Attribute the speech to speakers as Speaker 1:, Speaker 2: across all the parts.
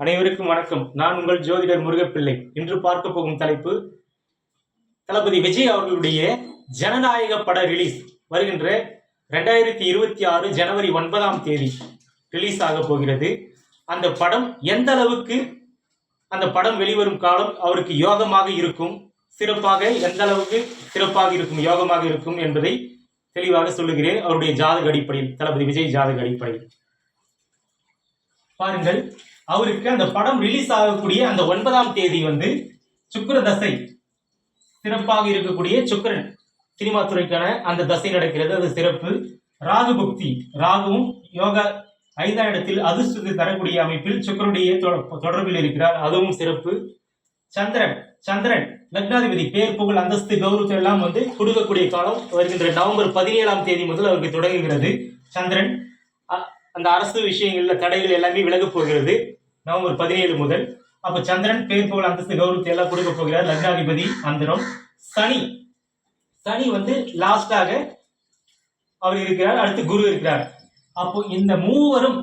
Speaker 1: அனைவருக்கும் வணக்கம். நான் உங்கள் ஜோதிடர் முருகப்பிள்ளை. இன்று பார்க்க போகும் தலைப்பு தளபதி விஜய் அவர்களுடைய ஜனநாயக பட ரிலீஸ் வருகின்ற ரெண்டாயிரத்தி இருபத்தி ஆறு ஜனவரி ஒன்பதாம் தேதி ரிலீஸ் ஆக போகிறது. அந்த படம் எந்த அளவுக்கு அந்த படம் வெளிவரும் காலம் அவருக்கு யோகமாக இருக்கும் சிறப்பாக எந்த அளவுக்கு சிறப்பாக இருக்கும் யோகமாக இருக்கும் என்பதை தெளிவாக சொல்லுகிறேன். அவருடைய ஜாதக அடிப்படையில் தளபதி விஜய் ஜாதக அடிப்படையில். பாருங்கள் அவருக்கு அந்த படம் ரிலீஸ் ஆகக்கூடிய அந்த ஒன்பதாம் தேதி வந்து சுக்கிர தசை. சிறப்பாக இருக்கக்கூடிய சுக்கிரன் சினிமா துறைக்கான அந்த தசை நடக்கிறது. அது சிறப்பு. ராகு புக்தி. ராகுவும் யோகா ஐந்தாம் இடத்தில் அதிர்ஷ்டத்தை தரக்கூடிய அமைப்பில் சுக்கரனுடைய தொடர்பில் இருக்கிறார். அதுவும் சிறப்பு. சந்திரன் சந்திரன் லக்னாதிபதி பேர் புகழ் அந்தஸ்து கௌரவத்தை எல்லாம் வந்து கொடுக்கக்கூடிய காலம் வருகின்ற நவம்பர் பதினேழாம் தேதி முதல் அவருக்கு தொடங்குகிறது. சந்திரன் அந்த அரசு விஷயங்கள்ல தடைகள் எல்லாமே விலகப் போகிறது. நவம்பர் பதினேழு முதல். அப்ப சந்திரன் பேர் புகழ் அந்தஸ்து கௌரவத்தை எல்லாம் கொடுக்க போகிறார். லக்னாதிபதி அந்தரம் சனி. சனி வந்து லாஸ்டாக அவர் இருக்கிறார். அடுத்து குரு இருக்கிறார். அப்போ இந்த மூவரும்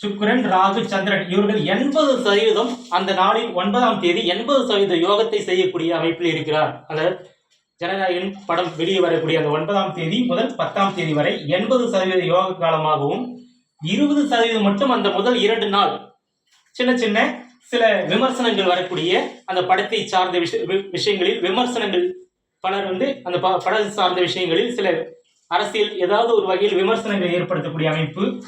Speaker 1: சுக்கரன் ராகு சந்திரன் இவர்கள் எண்பது சதவீதம் அந்த நாளில் ஒன்பதாம் தேதி எண்பது சதவீத யோகத்தை செய்யக்கூடிய அமைப்பில் இருக்கிறார். அந்த ஜனநாயகன் படம் வெளியே வரக்கூடிய அந்த ஒன்பதாம் தேதி முதல் பத்தாம் தேதி வரை எண்பது சதவீத யோக காலமாகவும் இருபது சதவீதம் மட்டும் அந்த முதல் இரண்டு நாள். சின்ன சின்ன சில விமர்சனங்கள் வரக்கூடிய அந்த படத்தை சார்ந்த விஷ வி- விஷயங்களில் விமர்சனங்கள். பலர் வந்து அந்த ப- படம் சார்ந்த விஷயங்களில் சில அரசியல் ஏதாவது ஒரு வகையில் விமர்சனங்கள் ஏற்படுத்தக்கூடிய அமைப்பு.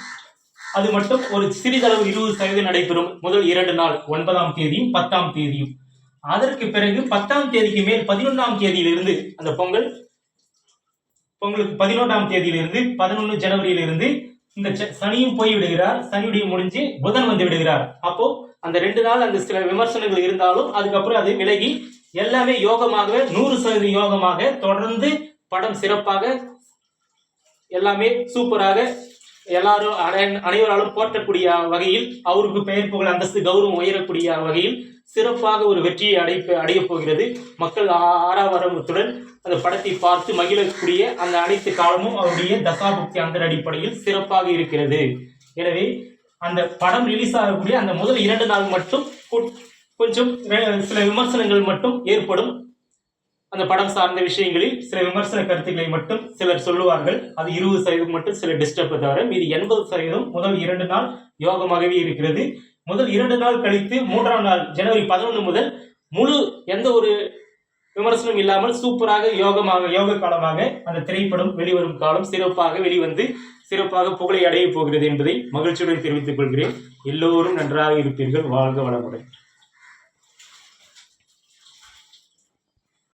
Speaker 1: அது மட்டும் ஒரு சிறிதளவு இருபது சதவீதம் நடைபெறும் முதல் இரண்டு நாள் ஒன்பதாம் தேதியும் பத்தாம் தேதியும். அதற்கு பிறகு பத்தாம் தேதிக்கு மேல் பதினொன்றாம் தேதியிலிருந்து அந்த பொங்கல் பொங்கலுக்கு பதினொன்றாம் தேதியிலிருந்து பதினொன்று ஜனவரியிலிருந்து இந்த ச- சனியும் போய் விடுகிறார் சனியுடைய முடிஞ்சு புதன் வந்து விடுகிறார். அப்போ அந்த ரெண்டு நாள் அந்த சில விமர்சனங்கள் இருந்தாலும் அதுக்கப்புறம் அது விலகி எல்லாமே யோகமாக நூறு சதவீத யோகமாக தொடர்ந்து படம் சிறப்பாக எல்லாமே சூப்பராக எல்லாரும் அனை- அனைவராலும் போற்றக்கூடிய வகையில் அவருக்கு பெயர் புகழ் அந்தஸ்து கௌரவம் உயரக்கூடிய வகையில் சிறப்பாக ஒரு வெற்றியை அடைப்பு அடையப் போகிறது. மக்கள் ஆ- அந்த படத்தை பார்த்து மகிழக்கூடிய அந்த அனைத்து காலமும் அவருடைய தசாபுக்தி அந்த அடிப்படையில் சிறப்பாக இருக்கிறது. எனவே அந்த படம் ரிலீஸ் ஆகக்கூடிய அந்த முதல் இரண்டு நாள் மட்டும் கொஞ்சம் சில விமர்சனங்கள் மட்டும் ஏற்படும். அந்த படம் சார்ந்த விஷயங்களில் சில விமர்சன கருத்துக்களை மட்டும் சிலர் சொல்லுவார்கள். அது இருபது சதவீதம் மட்டும் சில டிஸ்டர்ப் தவிர மீது எண்பது சதவீதம் முதல் இரண்டு நாள் யோகமாகவே இருக்கிறது. முதல் இரண்டு நாள் கழித்து மூன்றாம் நாள் ஜனவரி பதினொன்று முதல் முழு எந்த ஒரு விமர்சனம் இல்லாமல் சூப்பராக யோகமாக யோக காலமாக அந்த திரைப்படம் வெளிவரும் காலம் சிறப்பாக வெளிவந்து சிறப்பாக புகழை அடையப் போகிறது என்பதை மகிழ்ச்சியுடன் தெரிவித்துக் கொள்கிறேன். எல்லோரும் நன்றாக இருப்பீர்கள். வாழ்க வளமுடன்.